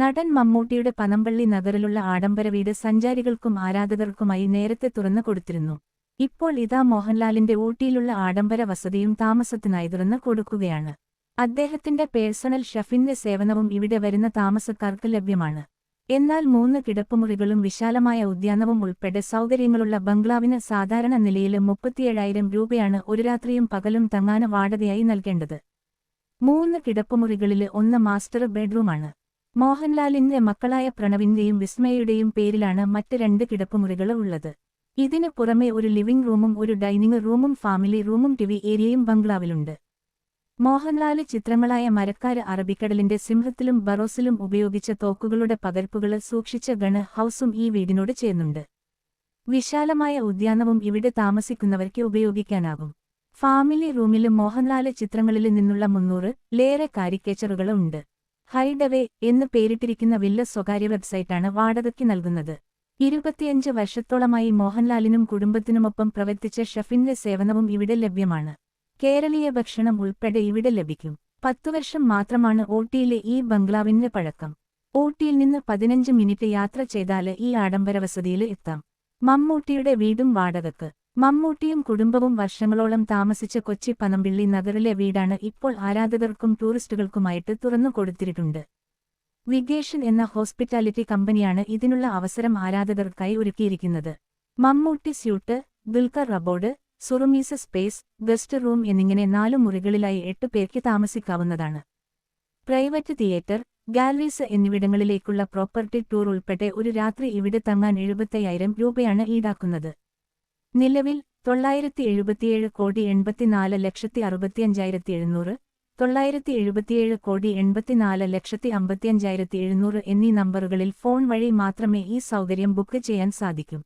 നടൻ മമ്മൂട്ടിയുടെ പനമ്പള്ളി നഗറിലുള്ള ആഡംബര വീട് സഞ്ചാരികൾക്കും ആരാധകർക്കുമായി നേരത്തെ തുറന്നു കൊടുത്തിരുന്നു. ഇപ്പോൾ ഇതാ മോഹൻലാലിന്റെ ഊട്ടിയിലുള്ള ആഡംബര വസതിയും താമസത്തിനായി തുറന്നു കൊടുക്കുകയാണ്. അദ്ദേഹത്തിന്റെ പേഴ്സണൽ ഷെഫിന്റെ സേവനവും ഇവിടെ വരുന്ന താമസക്കാർക്ക് ലഭ്യമാണ്. എന്നാൽ മൂന്ന് കിടപ്പുമുറികളും വിശാലമായ ഉദ്യാനവും ഉൾപ്പെടെ സൗകര്യങ്ങളുള്ള ബംഗ്ലാവിന് സാധാരണ നിലയിൽ മുപ്പത്തിയേഴായിരം രൂപയാണ് ഒരു രാത്രിയും പകലും തങ്ങാന വാടകയായി നൽകേണ്ടത്. മൂന്ന് കിടപ്പുമുറികളിൽ ഒന്ന് മാസ്റ്റർ ബെഡ്റൂമാണ്. മോഹൻലാലിന്റെ മക്കളായ പ്രണവിന്റെയും വിസ്മയുടെയും പേരിലാണ് മറ്റ് രണ്ട് കിടപ്പുമുറികൾ ഉള്ളത്. ഇതിന് പുറമെ ഒരു ലിവിംഗ് റൂമും ഒരു ഡൈനിങ് റൂമും ഫാമിലി റൂമും ടിവി ഏരിയയും ബംഗ്ലാവിലുണ്ട്. മോഹൻലാൽ ചിത്രങ്ങളായ മരക്കാര് അറബിക്കടലിന്റെ സിംഹത്തിലും ബറോസിലും ഉപയോഗിച്ച തോക്കുകളുടെ പകർപ്പുകൾ സൂക്ഷിച്ച ഗണ് ഹൌസും ഈ വീടിനോട് ചേർന്നുണ്ട്. വിശാലമായ ഉദ്യാനവും ഇവിടെ താമസിക്കുന്നവർക്ക് ഉപയോഗിക്കാനാകും. ഫാമിലി റൂമിലും മോഹൻലാൽ ചിത്രങ്ങളിൽ നിന്നുള്ള മുന്നൂറ് ലേറെ കാരിക്കേച്ചറുകൾ ഉണ്ട് ഹൈഡവേ എന്ന് പേരിട്ടിരിക്കുന്ന വില്ല സ്വകാര്യ വെബ്സൈറ്റാണ് വാടകയ്ക്ക് നൽകുന്നത്. ഇരുപത്തിയഞ്ച് വർഷത്തോളമായി മോഹൻലാലിനും കുടുംബത്തിനുമൊപ്പം പ്രവർത്തിച്ച ഷെഫിന്റെ സേവനവും ഇവിടെ ലഭ്യമാണ്. കേരളീയ ഭക്ഷണം ഉൾപ്പെടെ ഇവിടെ ലഭിക്കും. പത്തു വർഷം മാത്രമാണ് ഊട്ടിയിലെ ഈ ബംഗ്ലാവിന്റെ പഴക്കം. ഊട്ടിയിൽ നിന്ന് പതിനഞ്ച് മിനിറ്റ് യാത്ര ചെയ്താൽ ഈ ആഡംബര വസതിയിൽ എത്താം. മമ്മൂട്ടിയുടെ വീടും വാടകക്ക് മമ്മൂട്ടിയും കുടുംബവും വർഷങ്ങളോളം താമസിച്ച കൊച്ചി പനമ്പിള്ളി നഗറിലെ വീടാണ് ഇപ്പോൾ ആരാധകർക്കും ടൂറിസ്റ്റുകൾക്കുമായിട്ട് തുറന്നു കൊടുത്തിട്ടുണ്ട്. വിഗേഷൻ എന്ന ഹോസ്പിറ്റാലിറ്റി കമ്പനിയാണ് ഇതിനുള്ള അവസരം ആരാധകർക്കായി ഒരുക്കിയിരിക്കുന്നത്. മമ്മൂട്ടി സ്യൂട്ട് ദുൽഖർ റബോർഡ് സുറുമീസ സ്പേസ് ഗസ്റ്റ് റൂം എന്നിങ്ങനെ നാലു മുറികളിലായി എട്ട് പേർക്ക് താമസിക്കാവുന്നതാണ്. പ്രൈവറ്റ് തിയേറ്റർ ഗാലറീസ് എന്നിവിടങ്ങളിലേക്കുള്ള പ്രോപ്പർട്ടി ടൂർ ഉൾപ്പെടെ ഒരു രാത്രി ഇവിടെ തങ്ങാൻ എഴുപത്തയ്യായിരം രൂപയാണ് ഈടാക്കുന്നത്. നിലവിൽ തൊള്ളായിരത്തി എഴുപത്തിയേഴ് കോടി എൺപത്തിനാല് ലക്ഷത്തി അറുപത്തിയഞ്ചായിരത്തി എഴുന്നൂറ് തൊള്ളായിരത്തി എഴുപത്തിയേഴ് കോടി എൺപത്തിനാല് ലക്ഷത്തി അമ്പത്തിയഞ്ചായിരത്തി എഴുന്നൂറ് എന്നീ നമ്പറുകളിൽ ഫോൺ വഴി മാത്രമേ ഈ സൗകര്യം ബുക്ക് ചെയ്യാൻ സാധിക്കും.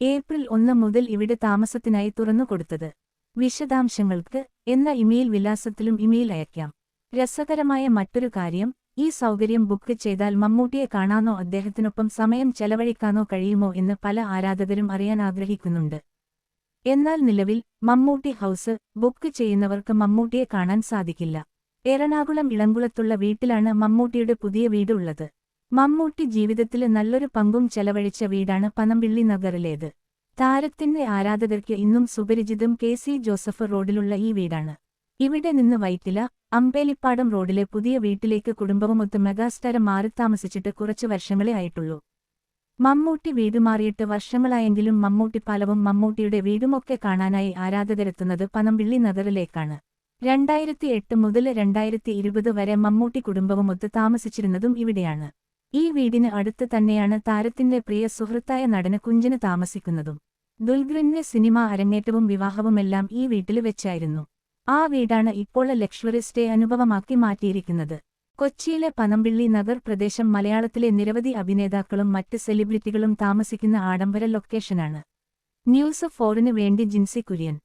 ഏപ്രിൽ ഒന്ന് മുതൽ ഇവിടെ താമസത്തിനായി തുറന്നുകൊടുത്തത് വിശദാംശങ്ങൾക്ക് എന്ന ഇമെയിൽ വിലാസത്തിലും ഇമെയിൽ അയക്കാം രസകരമായ മറ്റൊരു കാര്യം ഈ സൗകര്യം ബുക്ക് ചെയ്താൽ മമ്മൂട്ടിയെ കാണാനോ അദ്ദേഹത്തിനൊപ്പം സമയം ചെലവഴിക്കാനോ കഴിയുമോ എന്ന് പല ആരാധകരും അറിയാൻ ആഗ്രഹിക്കുന്നുണ്ട്. എന്നാൽ നിലവിൽ മമ്മൂട്ടി ഹൗസ് ബുക്ക് ചെയ്യുന്നവർക്ക് മമ്മൂട്ടിയെ കാണാൻ സാധിക്കില്ല. എറണാകുളം ഇളങ്കുളത്തുള്ള വീട്ടിലാണ് മമ്മൂട്ടിയുടെ പുതിയ വീടുള്ളത്. മമ്മൂട്ടി ജീവിതത്തിൽ നല്ലൊരു പങ്കും ചെലവഴിച്ച വീടാണ് പനമ്പിള്ളി നഗറിലേത്. താരത്തിന്റെ ആരാധകർക്ക് ഇന്നും സുപരിചിതം കെ ജോസഫ് റോഡിലുള്ള ഈ വീടാണ്. ഇവിടെ നിന്ന് വൈറ്റില അമ്പേലിപ്പാടം റോഡിലെ പുതിയ വീട്ടിലേക്ക് കുടുംബവുമൊത്ത് മെഗാസ്റ്റാർ മാറിത്താമസിച്ചിട്ട് കുറച്ചു വർഷങ്ങളെ ആയിട്ടുള്ളൂ. മമ്മൂട്ടി വീട് മാറിയിട്ട് വർഷങ്ങളായെങ്കിലും മമ്മൂട്ടി പാലവും മമ്മൂട്ടിയുടെ വീടുമൊക്കെ കാണാനായി ആരാധകരെത്തുന്നത് പനമ്പിള്ളി നഗറിലേക്കാണ്. രണ്ടായിരത്തി എട്ട് മുതൽ രണ്ടായിരത്തി ഇരുപത് വരെ മമ്മൂട്ടി കുടുംബവുമൊത്ത് താമസിച്ചിരുന്നതും ഇവിടെയാണ്. ഈ വീടിന് അടുത്ത് തന്നെയാണ് താരത്തിന്റെ പ്രിയ സുഹൃത്തായ നടന് കുഞ്ചിന് താമസിക്കുന്നതും. ദുൽഗ്രിന്റെ സിനിമ അരങ്ങേറ്റവും വിവാഹവുമെല്ലാം ഈ വീട്ടിൽ വെച്ചായിരുന്നു. ആ വീടാണ് ഇപ്പോൾ ലക്ഷറി സ്റ്റേ അനുഭവമാക്കി മാറ്റിയിരിക്കുന്നത്. കൊച്ചിയിലെ പനമ്പിള്ളി നഗർ പ്രദേശം മലയാളത്തിലെ നിരവധി അഭിനേതാക്കളും മറ്റ് സെലിബ്രിറ്റികളും താമസിക്കുന്ന ആഡംബര ലൊക്കേഷനാണ്. ന്യൂസ് ഫോറിന് വേണ്ടി ജിൻസി കുര്യൻ.